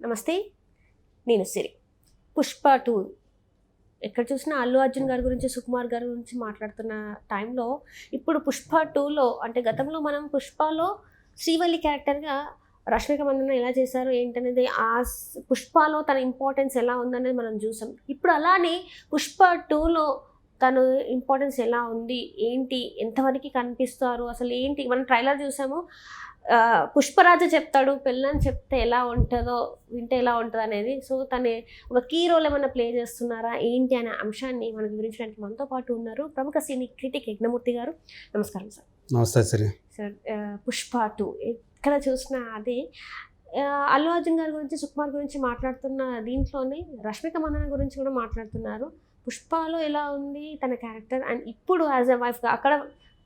నమస్తే నేను సిరి. పుష్ప టూ. ఎక్కడ చూసినా అల్లు అర్జున్ గారి గురించి సుకుమార్ గారి గురించి మాట్లాడుతున్న టైంలో ఇప్పుడు పుష్ప టూలో అంటే గతంలో మనం పుష్పలో శ్రీవల్లి క్యారెక్టర్గా రష్మిక మందన ఎలా చేశారు ఏంటనేది ఆ పుష్పలో తన ఇంపార్టెన్స్ ఎలా ఉందనేది మనం చూసాం. ఇప్పుడు అలానే పుష్ప టూలో తను ఇంపార్టెన్స్ ఎలా ఉంది ఏంటి ఎంతవరకు కనిపిస్తారు అసలు ఏంటి మనం ట్రైలర్ చూసాము పుష్పరాజు చెప్తాడు పెళ్ళని చెప్తే ఎలా ఉంటుందో వింటే ఎలా ఉంటుంది అనేది. సో తను ఒక కీ రోల్ ఏమైనా ప్లే చేస్తున్నారా ఏంటి అనే అంశాన్ని మనకు వివరించడానికి మనతో పాటు ఉన్నారు ప్రముఖ సినీ క్రిటిక్ యజ్ఞమూర్తి గారు. నమస్కారం సార్. నమస్తే సార్. ఆ, పుష్ప టూ ఎక్కడ చూసినా అదే. అల్లు అర్జున్ గారి గురించి సుకుమార్ గురించి మాట్లాడుతున్న దీంట్లోనే రష్మిక మందన గురించి కూడా మాట్లాడుతున్నారు. పుష్పలో ఎలా ఉంది తన క్యారెక్టర్? అండ్ ఇప్పుడు యాజ్ ఎ వైఫ్గా అక్కడ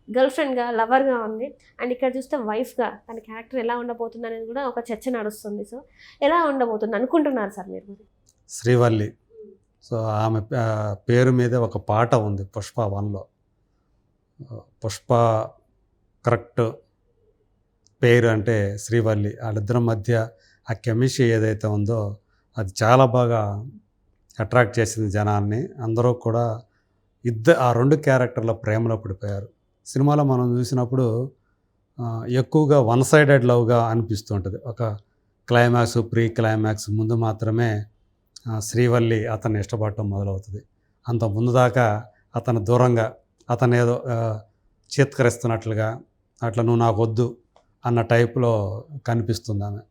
గర్ల్ ఫ్రెండ్గా లవర్గా ఉంది. అండ్ ఇక్కడ చూస్తే వైఫ్గా తన క్యారెక్టర్ ఎలా ఉండబోతుంది అనేది కూడా ఒక చర్చ నడుస్తుంది. సో ఎలా ఉండబోతుంది అనుకుంటున్నారు సార్ మీరు శ్రీవల్లి. సో ఆమె పేరు మీద ఒక పాట ఉంది పుష్ప వన్లో. పుష్ప కరెక్ట్ పేరు అంటే శ్రీవల్లి. వాళ్ళిద్దరి మధ్య ఆ కెమిస్ట్రీ ఏదైతే ఉందో అది చాలా బాగా అట్రాక్ట్ చేసింది జనాన్ని. అందరూ కూడా ఇద్దరు ఆ రెండు క్యారెక్టర్ల ప్రేమలో పడిపోయారు. సినిమాలో మనం చూసినప్పుడు ఎక్కువగా వన్ సైడెడ్ లవ్గా అనిపిస్తుంటుంది. ఒక క్లైమాక్స్ ప్రీ క్లైమాక్స్ ముందు మాత్రమే శ్రీవల్లి అతన్ని ఇష్టపడటం మొదలవుతుంది. అంత ముందు దాకా అతను దూరంగా అతను ఏదో చిత్కరిస్తున్నట్లుగా అట్లా నువ్వు నాకు వద్దు అన్న టైప్లో కనిపిస్తుంది ఆమె.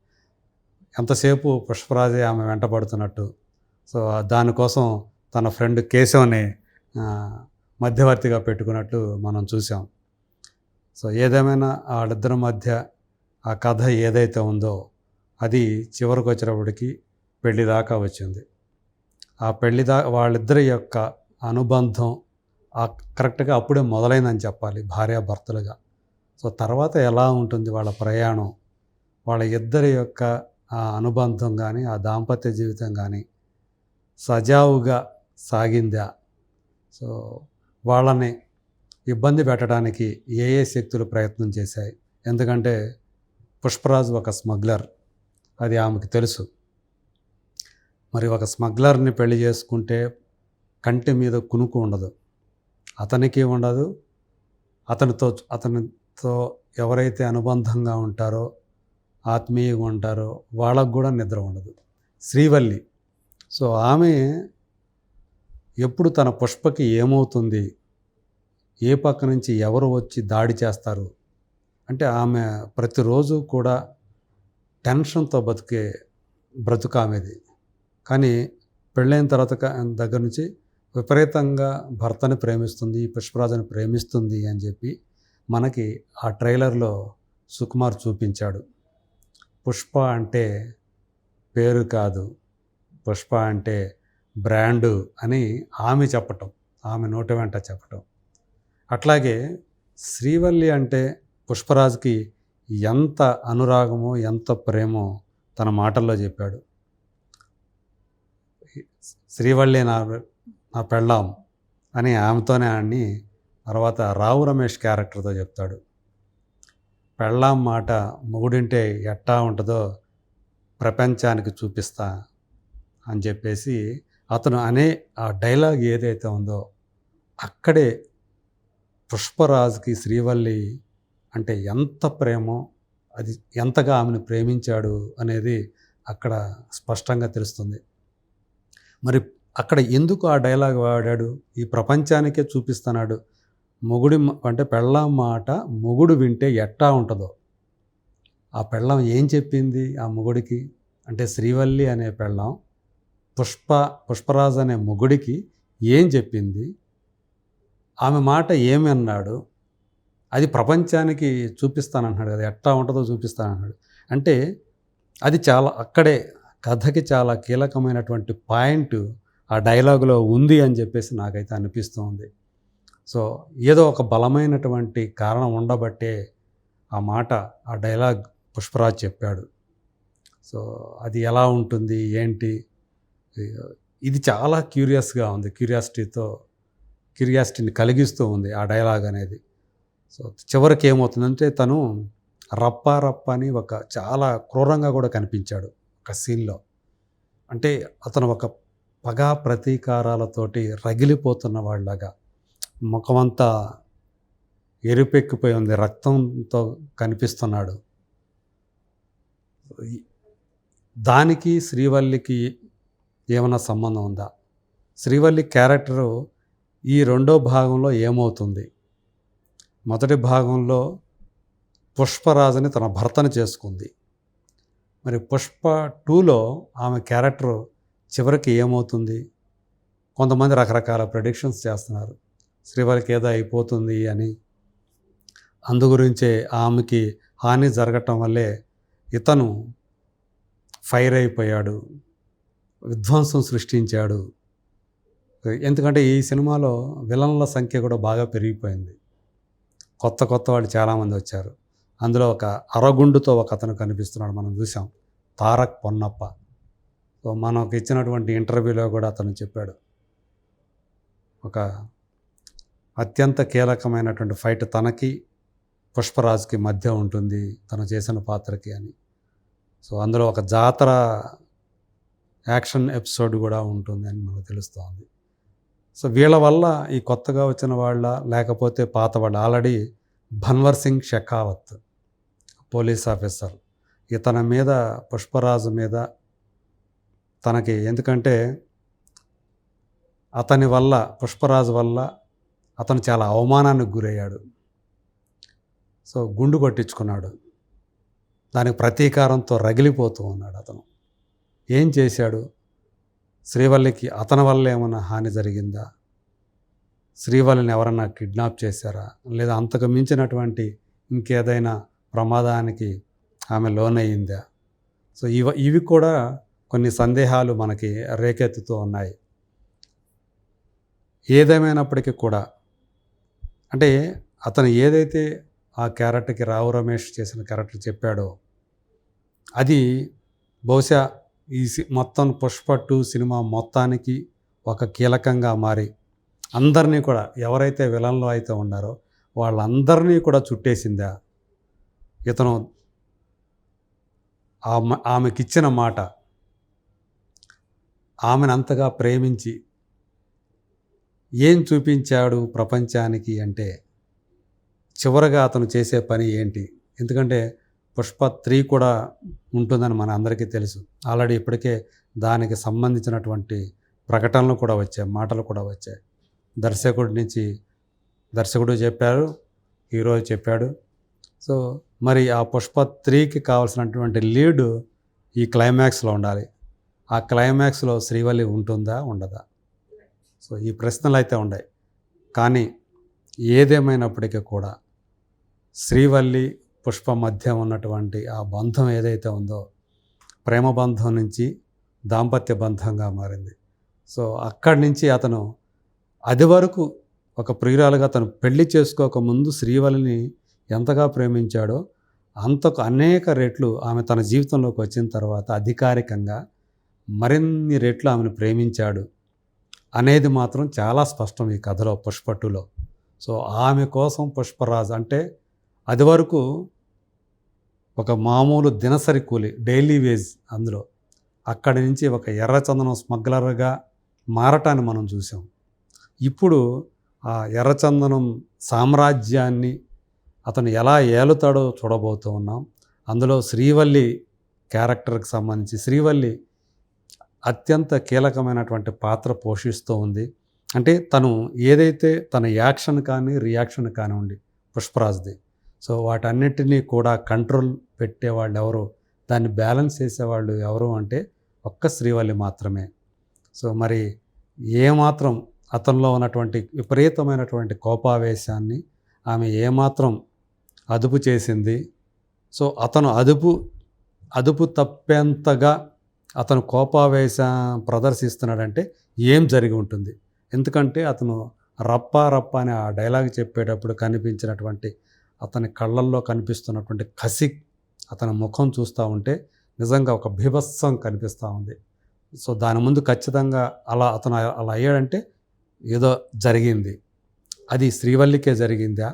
ఎంతసేపు పుష్పరాజే ఆమె వెంటబడుతున్నట్టు సో దానికోసం తన ఫ్రెండ్ కేశవ్ని మధ్యవర్తిగా పెట్టుకున్నట్టు మనం చూసాం. సో ఏదేమైనా వాళ్ళిద్దరి మధ్య ఆ కథ ఏదైతే ఉందో అది చివరికి వచ్చేటప్పటికి పెళ్ళి దాకా వచ్చింది. ఆ పెళ్ళి దా వాళ్ళిద్దరి యొక్క అనుబంధం ఆ కరెక్ట్గా అప్పుడే మొదలైందని చెప్పాలి భార్యాభర్తలుగా సో తర్వాత ఎలా ఉంటుంది వాళ్ళ ప్రయాణం? వాళ్ళ ఇద్దరి యొక్క ఆ అనుబంధం కానీ ఆ దాంపత్య జీవితం కానీ సజావుగా సాగిందా? సో వాళ్ళని ఇబ్బంది పెట్టడానికి ఏ ఏ శక్తులు ప్రయత్నం చేశాయి? ఎందుకంటే పుష్పరాజ్ ఒక స్మగ్లర్. అది ఆమెకు తెలుసు. మరి ఒక స్మగ్లర్ని పెళ్ళి చేసుకుంటే కంటి మీద కునుకు ఉండదు. అతనికి ఉండదు. అతనితో అతనితో ఎవరైతే అనుబంధంగా ఉంటారో ఆత్మీయంగా ఉంటారో వాళ్ళకు కూడా నిద్ర ఉండదు. శ్రీవల్లి. సో ఆమె ఎప్పుడు తన పుష్పకి ఏమవుతుంది? ఏ పక్క నుంచి ఎవరు వచ్చి దాడి చేస్తారు? అంటే ఆమె ప్రతిరోజు కూడా టెన్షన్తో బతికే బ్రతుకు ఆమెది. కానీ పెళ్ళైన తర్వాత దగ్గర నుంచి విపరీతంగా భర్తని ప్రేమిస్తుంది పుష్పరాజుని ప్రేమిస్తుంది అని చెప్పి మనకి ఆ ట్రైలర్లో సుకుమార్ చూపించాడు. పుష్ప అంటే పేరు కాదు. పుష్ప అంటే బ్రాండు అని ఆమె చెప్పటం ఆమె నోటి వెంట చెప్పటం. అట్లాగే శ్రీవల్లి అంటే పుష్పరాజుకి ఎంత అనురాగమో ఎంత ప్రేమో తన మాటల్లో చెప్పాడు. శ్రీవల్లి నా నా పెళ్ళాం అని ఆమెతోనే అని తర్వాత రావు రమేష్ క్యారెక్టర్తో చెప్తాడు. పెళ్ళాం మాట మొగుడింటే ఎట్టా ఉంటుందో ప్రపంచానికి చూపిస్తా అని చెప్పేసి అతను అనే ఆ డైలాగ్ ఏదైతే ఉందో అక్కడే పుష్పరాజుకి శ్రీవల్లి అంటే ఎంత ప్రేమో అది ఎంతగా ఆమెను ప్రేమించాడు అనేది అక్కడ స్పష్టంగా తెలుస్తుంది. మరి అక్కడ ఎందుకు ఆ డైలాగ్ వాడాడు? ఈ ప్రపంచానికే చూపిస్తున్నాడు. మొగుడి అంటే పెళ్ళం మాట మొగుడు వింటే ఎట్టా ఉంటుందో. ఆ పెళ్ళం ఏం చెప్పింది ఆ మొగుడికి? అంటే శ్రీవల్లి అనే పెళ్ళం పుష్ప పుష్పరాజు అనే మొగుడికి ఏం చెప్పింది? ఆమె మాట ఏమి అన్నాడు? అది ప్రపంచానికి చూపిస్తానన్నాడు కదా ఎట్టా ఉంటుందో చూపిస్తానన్నాడు. అంటే అది చాలా అక్కడే కథకి చాలా కీలకమైనటువంటి పాయింట్ ఆ డైలాగులో ఉంది అని చెప్పేసి నాకైతే అనిపిస్తుంది. సో ఏదో ఒక బలమైనటువంటి కారణం ఉండబట్టే ఆ మాట ఆ డైలాగ్ పుష్పరాజ్ చెప్పాడు. సో అది ఎలా ఉంటుంది? ఏంటి? ఇది చాలా క్యూరియస్గా ఉంది. క్యూరియాసిటీతో క్యూరియాసిటీని కలిగిస్తూ ఉంది ఆ డైలాగ్ అనేది. సో చివరికి ఏమవుతుందంటే తను రప్ప రప్ప అని ఒక చాలా క్రూరంగా కూడా కనిపించాడు ఒక సీన్లో. అంటే అతను ఒక పగా ప్రతీకారాలతోటి రగిలిపోతున్న వాళ్ళగా ముఖమంతా ఎరుపెక్కిపోయి ఉంది రక్తంతో కనిపిస్తున్నాడు. దానికి శ్రీవల్లికి ఏమైనా సంబంధం ఉందా? శ్రీవల్లి క్యారెక్టరు ఈ రెండో భాగంలో ఏమవుతుంది? మొదటి భాగంలో పుష్పరాజుని తన భర్తను చేసుకుంది. మరి పుష్ప టూలో ఆమె క్యారెక్టర్ చివరికి ఏమవుతుంది? కొంతమంది రకరకాల ప్రెడిక్షన్స్ చేస్తున్నారు. శ్రీవల్లికి ఏదో అయిపోతుంది అని. అందు గురించే ఆమెకి హాని జరగటం వల్లే ఇతను ఫైర్ అయిపోయాడు. విధ్వంసం సృష్టించాడు. ఎందుకంటే ఈ సినిమాలో విలన్ల సంఖ్య కూడా బాగా పెరిగిపోయింది. కొత్త కొత్త వాళ్ళు చాలామంది వచ్చారు. అందులో ఒక అరగుండుతో ఒక అతను కనిపిస్తున్నాడు మనం చూసాం. తారక్ పొన్నప్ప. సో మనకు ఇచ్చినటువంటి ఇంటర్వ్యూలో కూడా అతను చెప్పాడు. ఒక అత్యంత కీలకమైనటువంటి ఫైట్ తనకి పుష్పరాజ్కి మధ్య ఉంటుంది తను చేసిన పాత్రకి అని. సో అందులో ఒక జాతర యాక్షన్ ఎపిసోడ్ కూడా ఉంటుంది అని మనకు తెలుస్తోంది. సో వీళ్ళ వల్ల ఈ కొత్తగా వచ్చిన వాళ్ళ లేకపోతే పాత వాళ్ళ already Bhanwar Singh Shekhawat police officer. ఇతని మీద పుష్పరాజు మీద తనకి ఎందుకంటే అతని వల్ల పుష్పరాజు వల్ల అతను చాలా అవమానానికి గురయ్యాడు. సో గుండు కొట్టించుకున్నాడు. దానికి ప్రతీకారంతో రగిలిపోతూ ఉన్నాడు అతను. ఏం చేశాడు? శ్రీవల్లికి అతని వల్ల ఏమైనా హాని జరిగిందా? శ్రీవల్లిని ఎవరన్నా కిడ్నాప్ చేశారా? లేదా అంతకు మించినటువంటి ఇంకేదైనా ప్రమాదానికి ఆమె లోనయ్యిందా? సో ఇవ ఇవి కూడా కొన్ని సందేహాలు మనకి రేకెత్తుతూ ఉన్నాయి. ఏదేమైనప్పటికీ కూడా అంటే అతను ఏదైతే ఆ క్యారెక్టర్కి రావు రమేష్ చేసిన క్యారెక్టర్ చెప్పాడో అది బహుశా ఈ సి- మొత్తం పుష్ప టూ సినిమా మొత్తానికి ఒక కీలకంగా మారి. అందరినీ కూడా ఎవరైతే విలన్లో అయితే ఉన్నారో వాళ్ళందరినీ కూడా చుట్టేసిందా? ఇతను ఆమె ఆమెకిచ్చిన మాట ఆమెను అంతగా ప్రేమించి ఏం చూపించాడు ప్రపంచానికి అంటే చివరగా అతను చేసే పని ఏంటి? ఎందుకంటే పుష్ప త్రీ కూడా ఉంటుందని మన అందరికీ తెలుసు. ఆల్రెడీ ఇప్పటికే దానికి సంబంధించినటువంటి ప్రకటనలు కూడా వచ్చాయి మాటలు కూడా వచ్చాయి. దర్శకుడి నుంచి దర్శకుడు చెప్పారు హీరో చెప్పాడు. సో మరి ఆ పుష్ప త్రీకి కావాల్సినటువంటి లీడ్ ఈ క్లైమాక్స్లో ఉండాలి. ఆ క్లైమాక్స్లో శ్రీవల్లి ఉంటుందా ఉండదా? సో ఈ ప్రశ్నలు అయితే ఉన్నాయి. కానీ ఏదేమైనప్పటికీ కూడా శ్రీవల్లి పుష్ప మధ్య ఉన్నటువంటి ఆ బంధం ఏదైతే ఉందో ప్రేమ బంధం నుంచి దాంపత్య బంధంగా మారింది. సో అక్కడి నుంచి అతను అది వరకు ఒక ప్రియురాలుగా తను పెళ్ళి చేసుకోక ముందు శ్రీవల్లిని ఎంతగా ప్రేమించాడో అంతకు అనేక రెట్లు ఆమె తన జీవితంలోకి వచ్చిన తర్వాత అధికారికంగా మరిన్ని రెట్లు ఆమెను ప్రేమించాడు అనేది మాత్రం చాలా స్పష్టం ఈ కథలో పుష్పట్టులో సో ఆమె కోసం పుష్పరాజ్ అంటే అది వరకు ఒక మామూలు దినసరి కూలి డైలీ వేజ్ అందులో. అక్కడి నుంచి ఒక ఎర్రచందనం స్మగ్లర్గా మారటాన్ని మనం చూసాం ఇప్పుడు ఆ ఎర్రచందనం సామ్రాజ్యాన్ని అతను ఎలా ఏలుతాడో చూడబోతూ ఉన్నాం. అందులో శ్రీవల్లి క్యారెక్టర్కి సంబంధించి శ్రీవల్లి అత్యంత కీలకమైనటువంటి పాత్ర పోషిస్తూ ఉంది. అంటే తను ఏదైతే తన యాక్షన్ కానీ రియాక్షన్ కానివ్వండి పుష్పరాజ్ది సో వాటన్నిటినీ కూడా కంట్రోల్ పెట్టేవాళ్ళు ఎవరు దాన్ని బ్యాలెన్స్ చేసేవాళ్ళు ఎవరు అంటే ఒక్క శ్రీవల్లి మాత్రమే. సో మరి ఏమాత్రం అతనిలో ఉన్నటువంటి విపరీతమైనటువంటి కోపావేశాన్ని ఆమె ఏమాత్రం అదుపు చేసింది. సో అతను అదుపు అదుపు తప్పేంతగా అతను కోపావేశ ప్రదర్శిస్తున్నాడంటే ఏం జరిగి ఉంటుంది? ఎందుకంటే అతను రప్ప రప్ప అనే ఆ డైలాగ్ చెప్పేటప్పుడు కనిపించినటువంటి అతని కళ్ళల్లో కనిపిస్తున్నటువంటి కసి అతని ముఖం చూస్తూ ఉంటే నిజంగా ఒక భీభత్సం కనిపిస్తూ ఉంది. సో దాని ముందు ఖచ్చితంగా అలా అతను అలా అయ్యాడంటే ఏదో జరిగింది. అది శ్రీవల్లికే జరిగిందా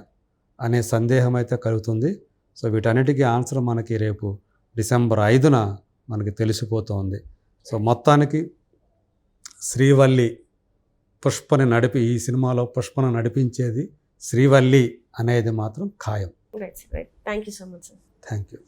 అనే సందేహం అయితే కలుగుతుంది. సో వీటన్నిటికీ ఆన్సర్ మనకి రేపు డిసెంబర్ ఐదున మనకి తెలిసిపోతుంది. సో మొత్తానికి శ్రీవల్లి పుష్పని నడిపి ఈ సినిమాలో పుష్పను నడిపించేది శ్రీవల్లి. అనేది మాత్రం ఖాయం. Thank you so much sir thank you